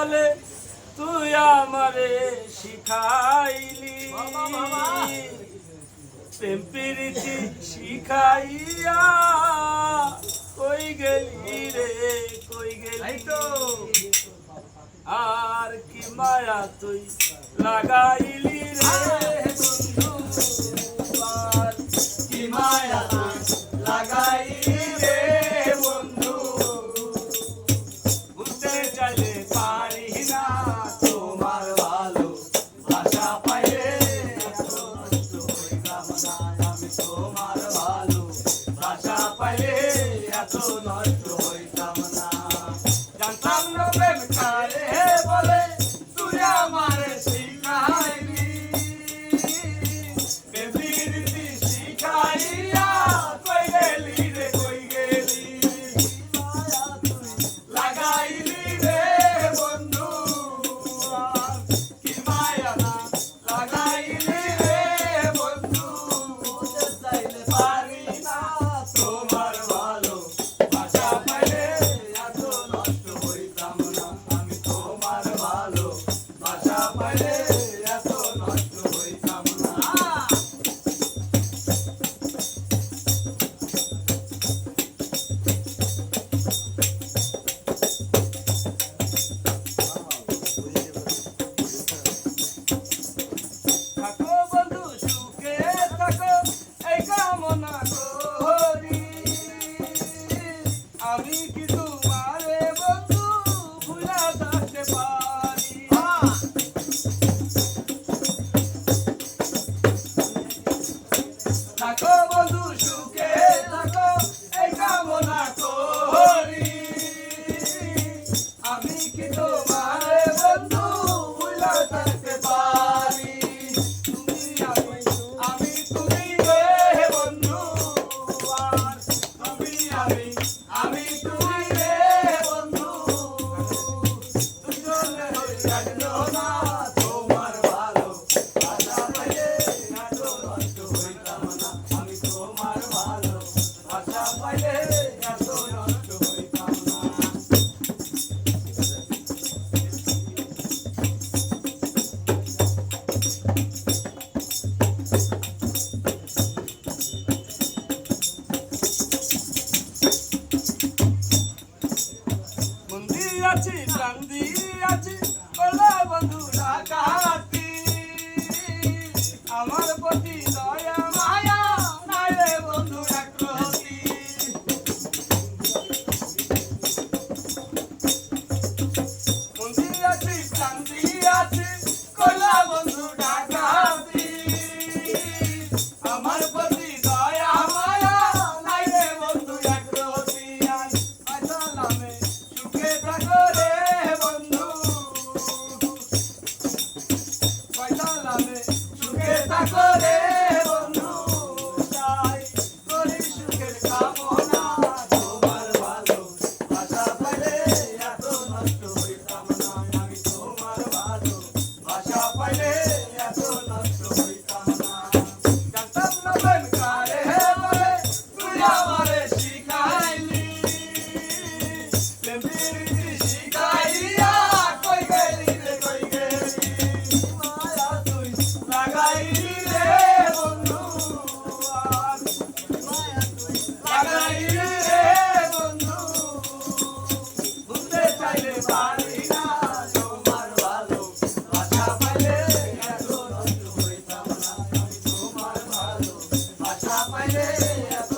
বলে তুই আমারে শিখাইলি। প্রেম প্রীতি শিখাইয়া কই গেলি রে কই গেলি তো। আর কি মায়া তুই লাগাইলি রে। এত নয় Norte! সুখে থাকো রে। Yeah.